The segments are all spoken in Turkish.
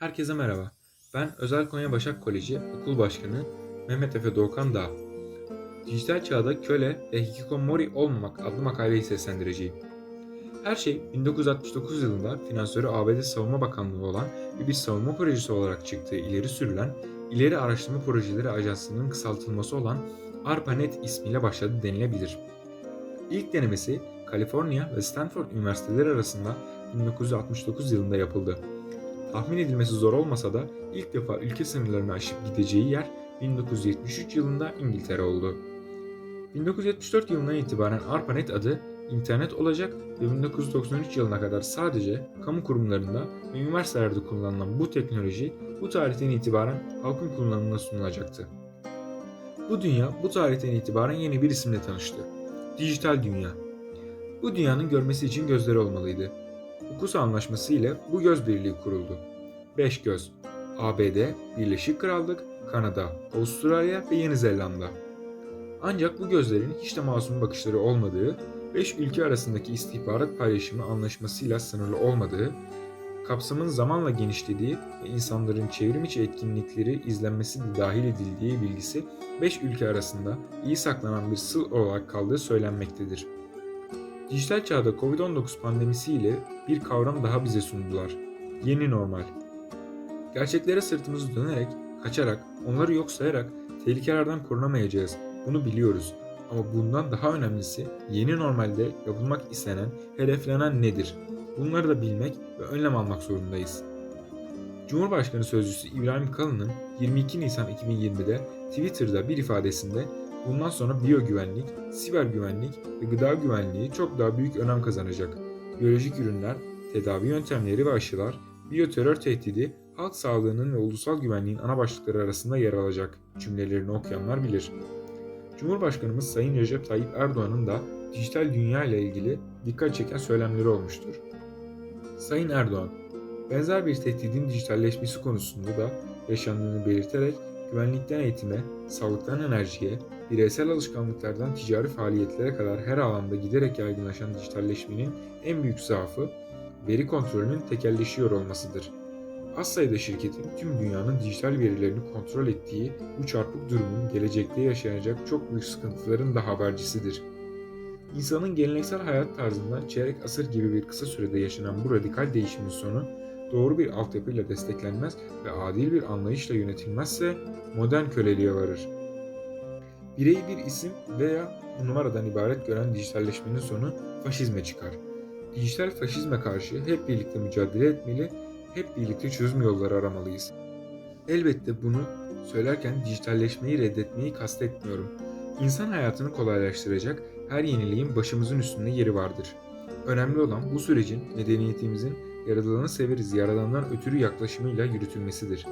Herkese merhaba. Ben Özel Konya Başak Koleji Okul Başkanı Mehmet Efe Doğukan Dağ. Dijital çağda köle ve hikikomori olmamak adlı makaleyi seslendireceğim. Her şey 1969 yılında finansörü ABD Savunma Bakanlığı olan ve bir savunma projesi olarak çıktığı ileri sürülen İleri Araştırma Projeleri Ajansı'nın kısaltılması olan ARPANET ismiyle başladı denilebilir. İlk denemesi Kaliforniya ve Stanford üniversiteleri arasında 1969 yılında yapıldı. Tahmin edilmesi zor olmasa da ilk defa ülke sınırlarını aşıp gideceği yer 1973 yılında İngiltere oldu. 1974 yılından itibaren ARPANET adı internet olacak ve 1993 yılına kadar sadece kamu kurumlarında ve üniversitelerde kullanılan bu teknoloji bu tarihten itibaren halkın kullanımına sunulacaktı. Bu dünya bu tarihten itibaren yeni bir isimle tanıştı. Dijital dünya. Bu dünyanın görmesi için gözleri olmalıydı. Ukusa Anlaşması ile bu göz birliği kuruldu. 5 göz. ABD, Birleşik Krallık, Kanada, Avustralya ve Yeni Zelanda. Ancak bu gözlerin hiç de masum bakışları olmadığı, 5 ülke arasındaki istihbarat paylaşımı anlaşmasıyla sınırlı olmadığı, kapsamın zamanla genişlediği ve insanların çevrim içi etkinlikleri izlenmesi de dahil edildiği bilgisi 5 ülke arasında iyi saklanan bir sır olarak kaldığı söylenmektedir. Dijital çağda Covid-19 pandemisi ile bir kavram daha bize sundular. Yeni normal. Gerçeklere sırtımızı dönerek, kaçarak, onları yok sayarak tehlikelerden korunamayacağız. Bunu biliyoruz. Ama bundan daha önemlisi yeni normalde yapılmak istenen, hedeflenen nedir? Bunları da bilmek ve önlem almak zorundayız. Cumhurbaşkanı Sözcüsü İbrahim Kalın'ın 22 Nisan 2020'de Twitter'da bir ifadesinde bundan sonra biyogüvenlik, siber güvenlik ve gıda güvenliği çok daha büyük önem kazanacak. Biyolojik ürünler, tedavi yöntemleri ve aşılar, biyoterör tehdidi, halk sağlığının ve ulusal güvenliğin ana başlıkları arasında yer alacak cümlelerini okuyanlar bilir. Cumhurbaşkanımız Sayın Recep Tayyip Erdoğan'ın da dijital dünya ile ilgili dikkat çeken söylemleri olmuştur. Sayın Erdoğan, benzer bir tehdidin dijitalleşmesi konusunda da yaşandığını belirterek güvenlikten eğitime, sağlıktan enerjiye, bireysel alışkanlıklardan ticari faaliyetlere kadar her alanda giderek yaygınlaşan dijitalleşmenin en büyük zaafı veri kontrolünün tekelleşiyor olmasıdır. Az sayıda şirketin tüm dünyanın dijital verilerini kontrol ettiği bu çarpık durumun gelecekte yaşanacak çok büyük sıkıntıların da habercisidir. İnsanın geleneksel hayat tarzından çeyrek asır gibi bir kısa sürede yaşanan bu radikal değişimin sonu doğru bir altyapıyla desteklenmez ve adil bir anlayışla yönetilmezse modern köleliğe varır. Bireyi bir isim veya numaradan ibaret gören dijitalleşmenin sonu faşizme çıkar. Dijital faşizme karşı hep birlikte mücadele etmeli, hep birlikte çözüm yolları aramalıyız. Elbette bunu söylerken dijitalleşmeyi reddetmeyi kastetmiyorum. İnsan hayatını kolaylaştıracak her yeniliğin başımızın üstünde yeri vardır. Önemli olan bu sürecin medeniyetimizin yaradılanı severiz yaradandan ötürü yaklaşımıyla yürütülmesidir.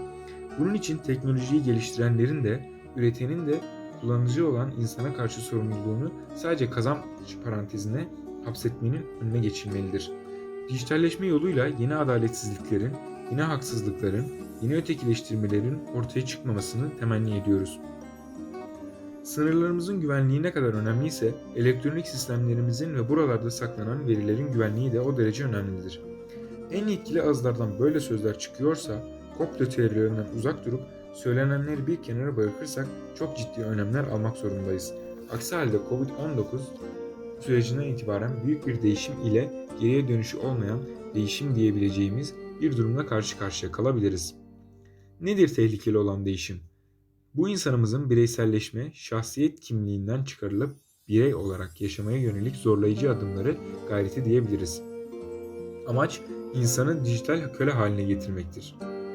Bunun için teknolojiyi geliştirenlerin de, üretenin de kullanıcı olan insana karşı sorumluluğunu sadece kazanç parantezine hapsetmenin önüne geçilmelidir. Dijitalleşme yoluyla yeni adaletsizliklerin, yeni haksızlıkların, yeni ötekileştirmelerin ortaya çıkmamasını temenni ediyoruz. Sınırlarımızın güvenliği ne kadar önemliyse elektronik sistemlerimizin ve buralarda saklanan verilerin güvenliği de o derece önemlidir. En yetkili ağızlardan böyle sözler çıkıyorsa komplo teorilerinden uzak durup söylenenleri bir kenara bırakırsak çok ciddi önlemler almak zorundayız. Aksi halde Covid-19 sürecinden itibaren büyük bir değişim ile geriye dönüşü olmayan değişim diyebileceğimiz bir durumla karşı karşıya kalabiliriz. Nedir tehlikeli olan değişim? Bu insanımızın bireyselleşme, şahsiyet kimliğinden çıkarılıp birey olarak yaşamaya yönelik zorlayıcı adımları gayreti diyebiliriz. Amaç insanı dijital köle haline getirmektir.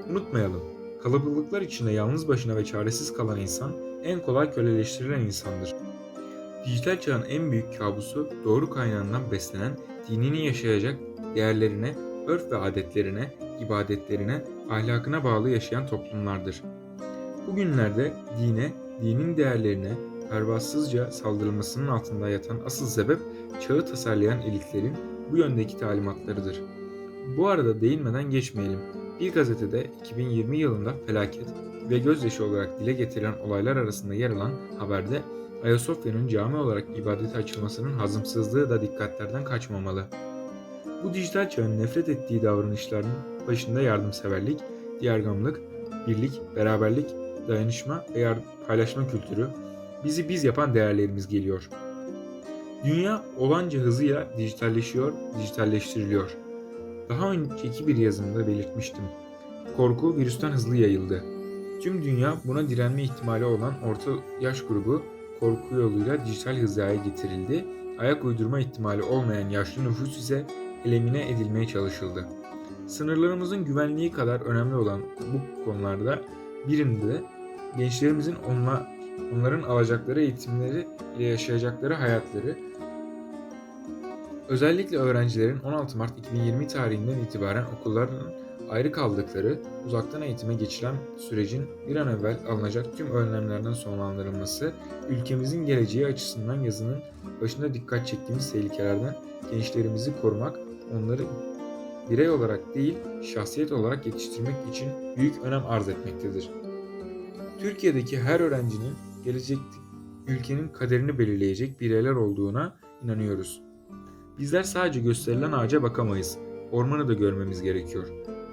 Unutmayalım, kalabalıklar içinde yalnız başına ve çaresiz kalan insan en kolay köleleştirilen insandır. Dijital çağın en büyük kabusu doğru kaynağından beslenen, dinini yaşayacak değerlerine, örf ve adetlerine, ibadetlerine, ahlakına bağlı yaşayan toplumlardır. Bugünlerde dine, dinin değerlerine pervasızca saldırılmasının altında yatan asıl sebep çağı tasarlayan elitlerin bu yöndeki talimatlarıdır. Bu arada değinmeden geçmeyelim. Bir gazetede 2020 yılında felaket ve gözyaşı olarak dile getirilen olaylar arasında yer alan haberde Ayasofya'nın cami olarak ibadete açılmasının hazımsızlığı da dikkatlerden kaçmamalı. Bu dijital çağın nefret ettiği davranışların başında yardımseverlik, diyargamlık, birlik, beraberlik, dayanışma ve paylaşma kültürü, bizi biz yapan değerlerimiz geliyor. Dünya olanca hızıyla dijitalleşiyor, dijitalleştiriliyor. Daha önceki bir yazımda belirtmiştim. Korku virüsten hızlı yayıldı. Tüm dünya buna direnme ihtimali olan orta yaş grubu korku yoluyla dijital hizaya getirildi. Ayak uydurma ihtimali olmayan yaşlı nüfus ise elimine edilmeye çalışıldı. Sınırlarımızın güvenliği kadar önemli olan bu konularda birinde de gençlerimizin onla, onların alacakları eğitimleri ile yaşayacakları hayatları özellikle öğrencilerin 16 Mart 2020 tarihinden itibaren okulların ayrı kaldıkları, uzaktan eğitime geçilen sürecin bir an evvel alınacak tüm önlemlerden sonlandırılması, ülkemizin geleceği açısından yazının başında dikkat çektiğimiz tehlikelerden gençlerimizi korumak, onları birey olarak değil, şahsiyet olarak yetiştirmek için büyük önem arz etmektedir. Türkiye'deki her öğrencinin gelecekte ülkenin kaderini belirleyecek bireyler olduğuna inanıyoruz. Bizler sadece gösterilen ağaca bakamayız. Ormanı da görmemiz gerekiyor.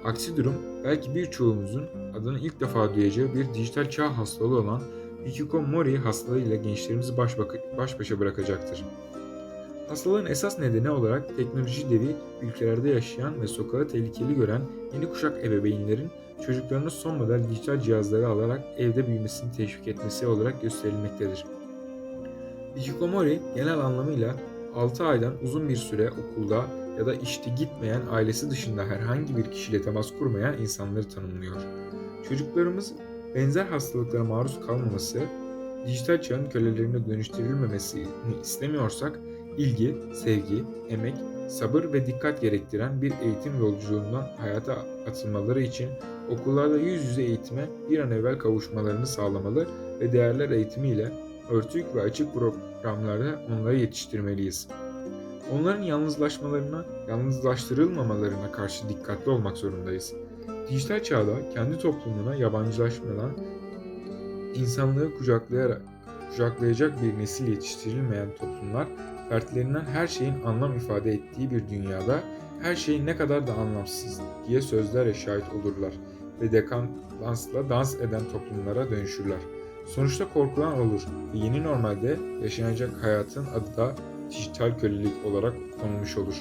Aksi durum belki birçoğumuzun adını ilk defa duyacağı bir dijital çağ hastalığı olan hikikomori hastalığıyla gençlerimizi baş, baş başa bırakacaktır. Hastalığın esas nedeni olarak teknoloji devi ülkelerde yaşayan ve sokağı tehlikeli gören yeni kuşak ebeveynlerin çocuklarını son model dijital cihazları alarak evde büyümesini teşvik etmesi olarak gösterilmektedir. Hikikomori genel anlamıyla 6 aydan uzun bir süre okulda ya da işte gitmeyen ailesi dışında herhangi bir kişiyle temas kurmayan insanları tanımlıyor. Çocuklarımız benzer hastalıklara maruz kalmaması, dijital çağın kölelerine dönüştürülmemesini istemiyorsak ilgi, sevgi, emek, sabır ve dikkat gerektiren bir eğitim yolculuğundan hayata atılmaları için okullarda yüz yüze eğitime bir an evvel kavuşmalarını sağlamalı ve değerler eğitimiyle örtük ve açık programlarda onları yetiştirmeliyiz. Onların yalnızlaşmalarına, yalnızlaştırılmamalarına karşı dikkatli olmak zorundayız. Dijital çağda kendi toplumuna yabancılaşmadan insanlığı kucaklayarak kucaklayacak bir nesil yetiştirilmeyen toplumlar fertlerinden her şeyin anlam ifade ettiği bir dünyada her şey ne kadar da anlamsız diye sözlerle şahit olurlar ve dekadansla dans eden toplumlara dönüşürler. Sonuçta korkulan olur ve yeni normalde yaşanacak hayatın adı da dijital kölelik olarak konulmuş olur.